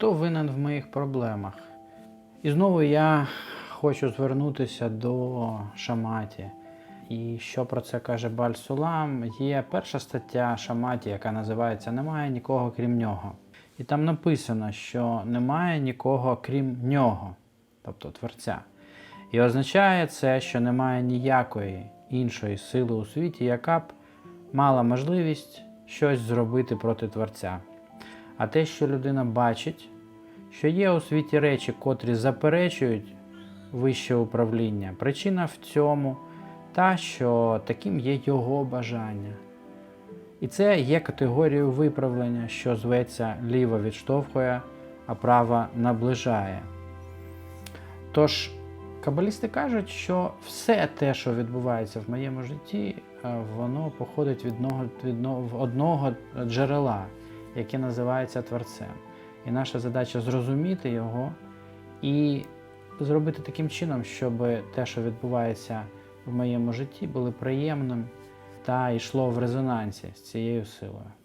Хто винен в моїх проблемах? І знову я хочу звернутися до Шаматі. І що про це каже Баль Сулам? Є перша стаття Шаматі, яка називається Немає нікого крім нього. І там написано, що немає нікого крім нього, тобто Творця. І означає це, що немає ніякої іншої сили у світі, яка б мала можливість щось зробити проти Творця. А те, що людина бачить, що є у світі речі, котрі заперечують вище управління, причина в цьому та, що таким є його бажання. І це є категорією виправлення, що зветься ліво відштовхує, а право наближає. Тож, кабалісти кажуть, що все те, що відбувається в моєму житті, е, воно походить від одного, від одного джерела, яке називається Творцем. І наша задача зрозуміти його і зробити таким чином, щоб те, що відбувається в моєму житті, було приємним та йшло в резонансі з цією силою.